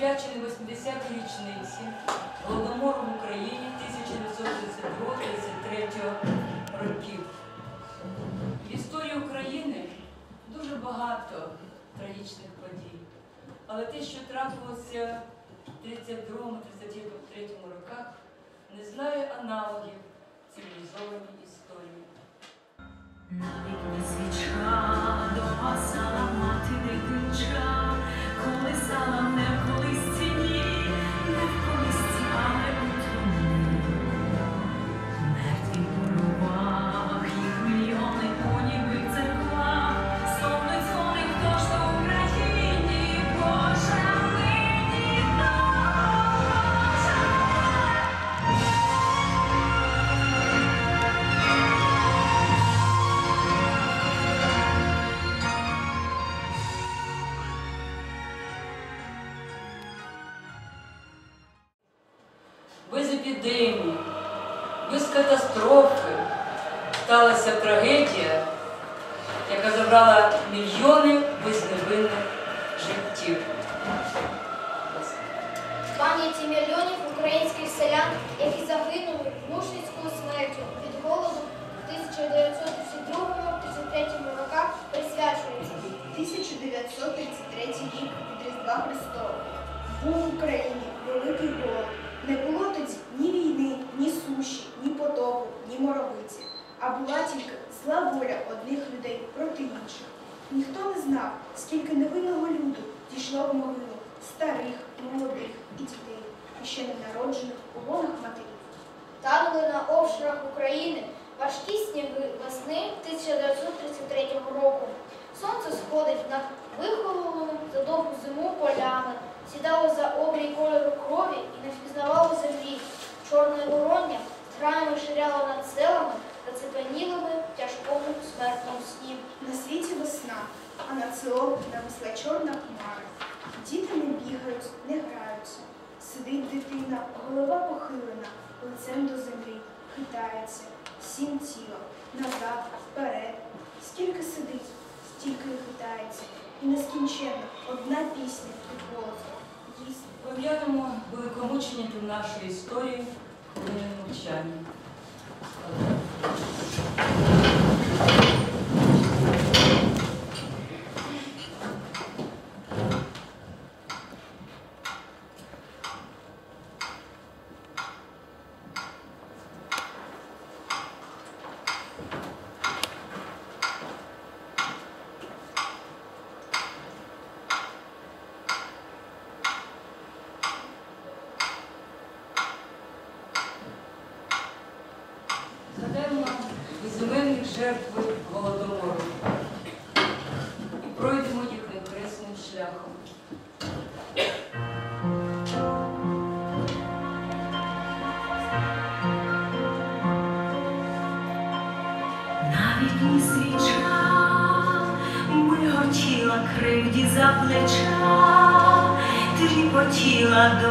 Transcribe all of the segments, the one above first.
присвячений 80-й річниці Голодомору в Україні 1932-33 років. В історії України дуже багато трагічних подій. Але те, що трапилося в 32-33 роках, не знає аналогів цивілізованій історії. Життів. Пам'яті мільйонів українських селян, які загинули мучницькою смертю від голоду в 1932-33 роках, присвячується 1933 рік від Різдва Христова. Був в Україні великий голод. Не було тоді ні війни, ні суші, ні потопу, ні моровиці, а була тільки зла воля одних людей проти інших. Ніхто не знав, скільки невинного люду дійшло в могилу старих, молодих і дітей, і ще ненароджених у лонах матерів. Танули на обширах України важкі сніги весни 1933 року. Сонце сходить над вихололими за довгу зиму полями, сідало за обрій кольору крові і не лицем до землі, хитається, сім тілом, назад, вперед. Скільки сидить, стільки й хитається. І нескінченно одна пісня під голосом. Їсть Пом'янемо великомучеників нашої історії хвилиною мовчання. Кривді за плеча, тріпотіла до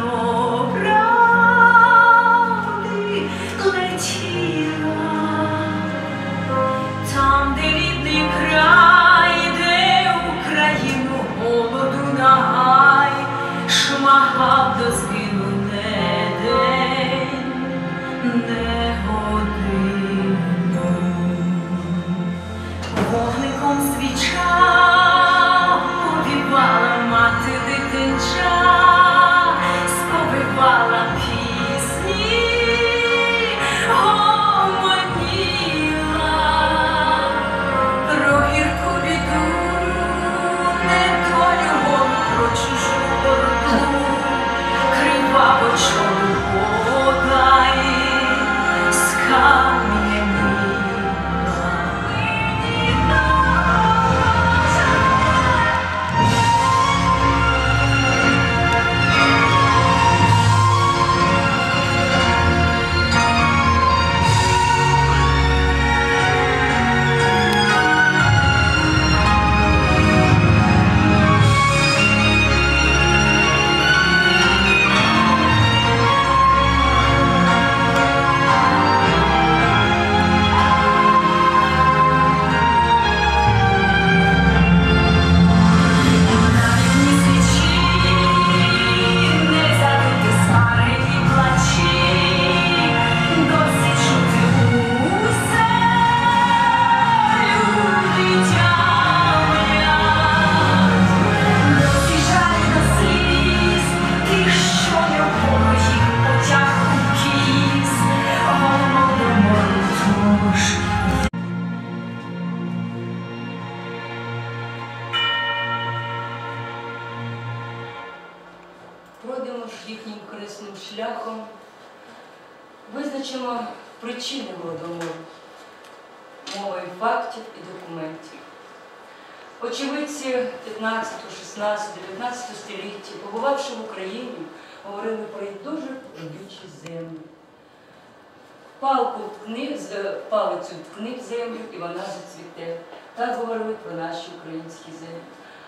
шляхом визначимо причини голодомору мовою фактів і документів. Очевидці 15, 16, 19 столітті, побувавши в Україні, говорили про її дуже родючі землі. Палку е, палицю вткни в землю і вона зацвіте. Так говорили про наші українські землі.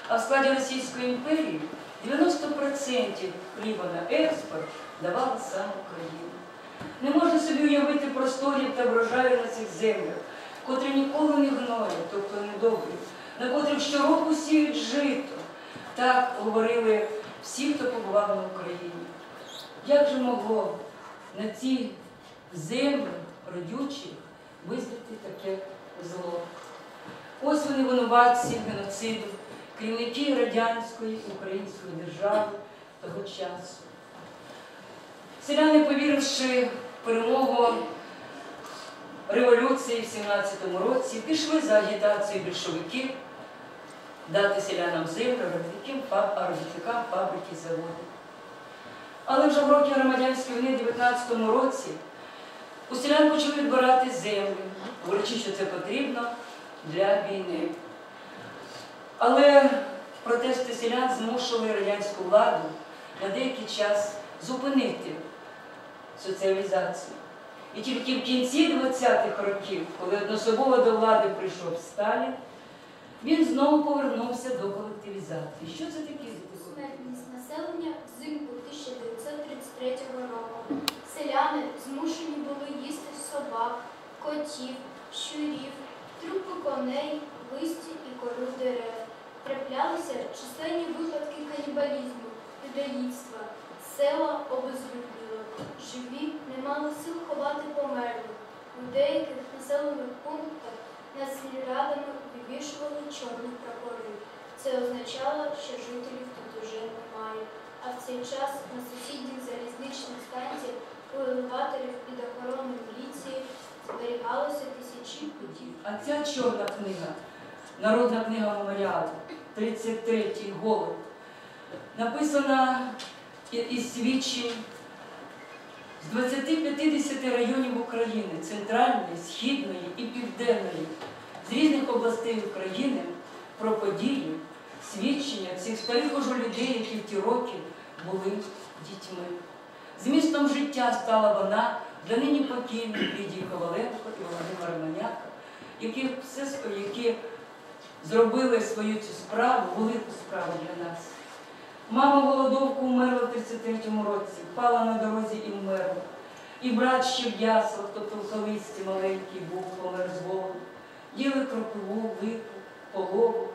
А в складі Російської імперії 90% хліба на експорт давала саме Україна. Не можна собі уявити просторів та врожаю на цих землях, котрі ніколи не гноють, тобто недобрі, на котрих щороку сіють жито. Так говорили всі, хто побував на Україні. Як же могло на ці землі родючих визріти таке зло? Ось вони винуватці геноциду, керівники радянської української держави того часу. Селяни, повіривши в перемогу революції в 17-му році, пішли за агітацією більшовиків дати селянам землю, робітникам, фабрики заводи. Але вже в роки громадянської війни в 19-му році у селян почали відбирати землю, говорячи, що це потрібно для війни. Але протести селян змушували радянську владу на деякий час зупинити соціалізацію. І тільки в кінці 20-х років, коли однособово до влади прийшов Сталін, він знову повернувся до колективізації. Що це таке? Смертність населення взимку 1933 року. Селяни змушені були їсти собак, котів, щурів, трупи коней, листі і. Траплялися численні випадки канібалізму, людоїдства, села обезлюдніло. Живі не мали сил ховати померлих. У деяких населених пунктах над сільрадами вивішували чорних прапорів. Це означало, що жителів тут уже немає. А в цей час на сусідніх залізничних станціях у елеваторів під охороною міліції зберігалося тисячі будів. А ця чорна книга, народна книга меморіалу, 33-й голод, написана із свідчень з 20-50 районів України, центральної, східної і південної, з різних областей України про події, свідчення цих старих уже людей, які в ті роки були дітьми. Змістом життя стала вона для нині покійних Лідії Коваленко і Володимира Маняка, які, все, які зробили свою цю справу, велику справу для нас. Мама голодовку вмерла в 33-му році, впала на дорозі і вмерла. І брат ще в яслах, тобто в колисці маленький був, помер з голоду. Їли кропиву, липу, полову.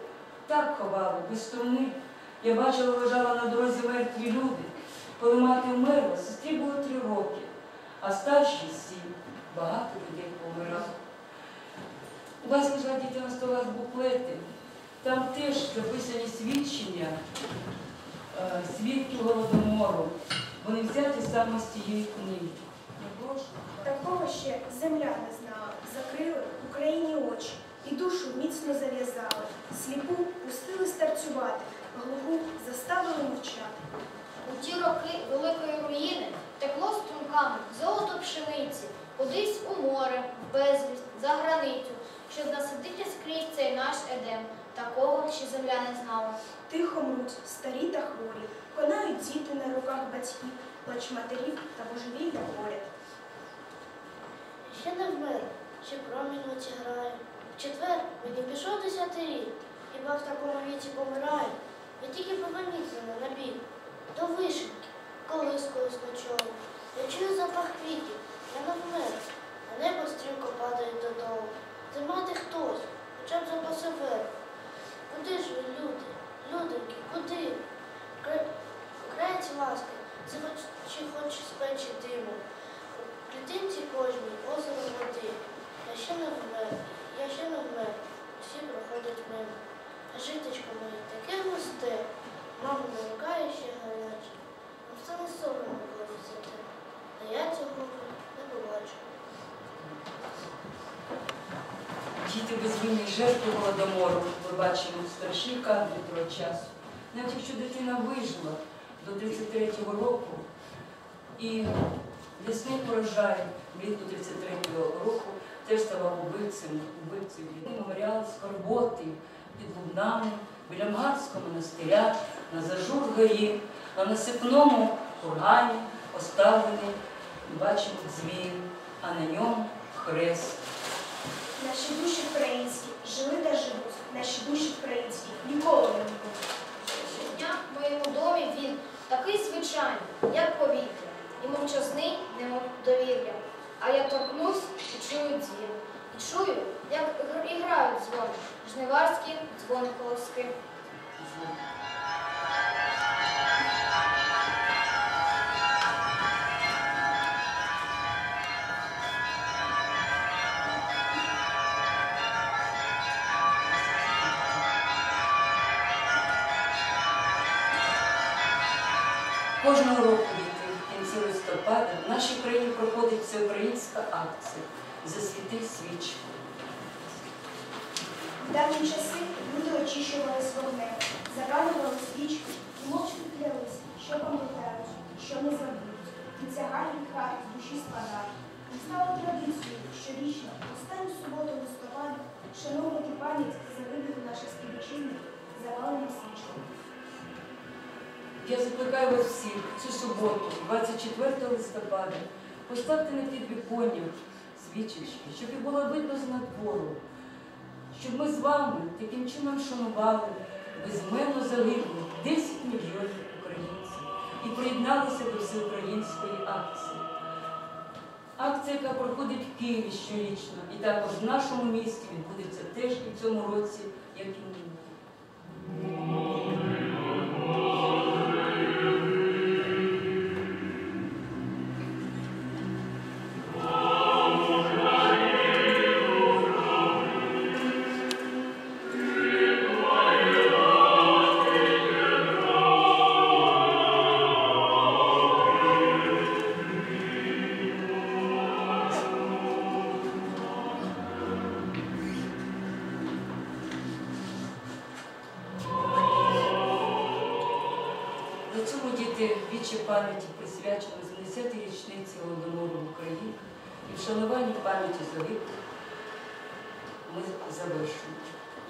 Так ховали, без труни. Я бачила, лежала на дорозі мертві люди. Коли мати вмерла, сестрі було три роки, а старшій сім. Багато людей помирало. У вас лежать діти на столах буклети. Там теж записані свідчення е, свідків голодомору. Вони взяті саме з цієї книги. Такого ще земля не знала. Закрили Україні очі і душу міцно зав'язали. Сліпу пустили старцювати, глуху заставили мовчати. У ті роки великої руїни текло струмками золото пшениці, кудись у море, в безвість, за границю, щоб насадити скрізь цей наш едем. Такого ще земля не знала. Тихо мруть старі та хворі, конають діти на руках батьків, плач матерів та божевілля поряд. Ще не вмер, ще промінь оці грає. В четвер мені пішов десятий рік, хіба в такому віці помираю. Ви тільки поверніть мене на бік, до вишеньки, колискою ночову. Я чую запах квітів, я не вмер, а небо стрімко падає додолу. de modo irritoso, deixamos Діти безвинні жертви голодомору. Ми бачимо страшні кадри того часу. Навіть якщо дитина вижила, до 33-го року. І лісний урожай влітку 33-го року теж ставав убивцем, убивцем. Меморіал скорботи під Лубнами, біля Мгарського монастиря, на Зажур-горі, на насипному кургані поставлений, бачимо, дзвін, а на ньому хрест. Наші душі українські жили та живуть. Наші душі українські ніколи не будуть. Щодня в моєму домі він такий звичайний, як повітря, і мовчазний, немов довір'я. А я торкнусь і чую дзвін. І чую, як і грають дзвони, жниварські дзвони колоски. Кожного року в кінці листопада в нашій країні проходить всеукраїнська акція Засвіти свічку. В давні часи люди очищувались вогнем, запалювали свічки і мовчки клялися, що пам'ятають, що не забудуть. І гарні хат душі спадають. І стало традицією щорічно, останню суботу листопада, шановувати пам'ять загиблих наших співвітчизників запаленням свічками. Я закликаю вас всіх цю суботу, 24 листопада, поставте на підвіконня свічечки, щоб їх було видно з надвору, щоб ми з вами таким чином шанували безмежно загиблих 10 мільйонів українців і приєдналися до всеукраїнської акції. Акція, яка проходить в Києві щорічно, і також в нашому місті відбудеться теж і в цьому році, діти вічі пам'яті присвячено 70-й річниці Голодомору в Україні і вшануванні пам'яті загиблих ми завершуємо.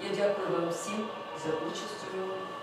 Я дякую вам всім за участь у ньому.